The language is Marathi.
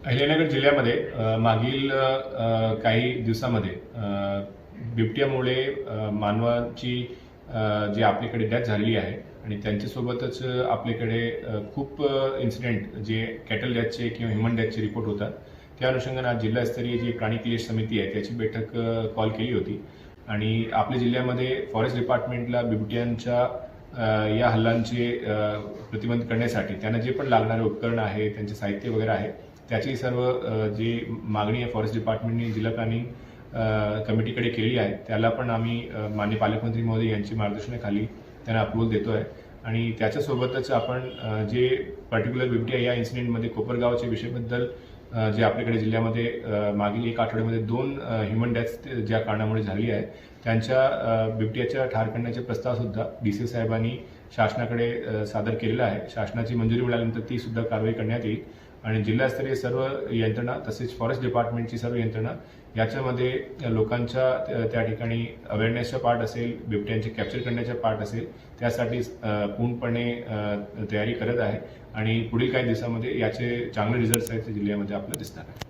अहिल्यानगर जिल्ह्यामध्ये मागील काही दिवसामध्ये बिबट्यामुळे मानवाची जी आपल्याकडे डेथ झालेली आहे आणि त्यांच्यासोबतच आपल्याकडे खूप इन्सिडेंट जे कॅटल डेथचे किंवा ह्युमन डेथचे रिपोर्ट होतात त्या अनुषंगाने आज जिल्हास्तरीय जी प्राणी क्लेश समिती आहे त्याची बैठक कॉल केली होती. आणि आपल्या जिल्ह्यामध्ये फॉरेस्ट डिपार्टमेंटला बिबट्यांच्या या हल्लांचे प्रतिबंध करण्यासाठी त्यांना जे पण लागणारे उपकरणं आहे त्यांचे साहित्य वगैरे आहे त्याची सर्व जी मागणी आहे फॉरेस्ट डिपार्टमेंटने जिल्हा प्लॅनिंग कमिटीकडे केली आहे त्याला पण आम्ही अ, माननीय पालकमंत्री महोदय यांची मार्गदर्शनाखाली त्यांना अप्रुव्हल देतो आहे आणि त्याच्यासोबतच आपण जे पर्टिक्युलर बिबट्या या इन्सिडेंटमध्ये कोपरगावच्या विषयाबद्दल जे आपल्याकडे जिल्ह्यामध्ये मागील एक आठवड्यामध्ये दोन ह्युमन डेथ ज्या कारणामुळे झाली आहे त्यांच्या अ, बिबट्याच्या ठार करण्याचे प्रस्तावसुद्धा डी सी साहेबांनी शासनाकडे सादर केलेला आहे. शासनाची मंजुरी मिळाल्यानंतर ती सुद्धा कारवाई करण्यात येईल. आणि जिल्हास्तरीय सर्व यंत्रणा तसेच फॉरेस्ट डिपार्टमेंटची सर्व यंत्रणा याच्यामध्ये लोकांच्या त्या- ठिकाणी अवेअरनेसचा पार्ट असेल बिबट्यांचे कॅप्चर करण्याचा पार्ट असेल त्यासाठी पूर्णपणे तयारी करत आहे. आणि पुढील काही दिवसामध्ये याचे चांगले रिझल्ट्स आहेत ते जिल्ह्यामध्ये आपल्याला दिसणार आहे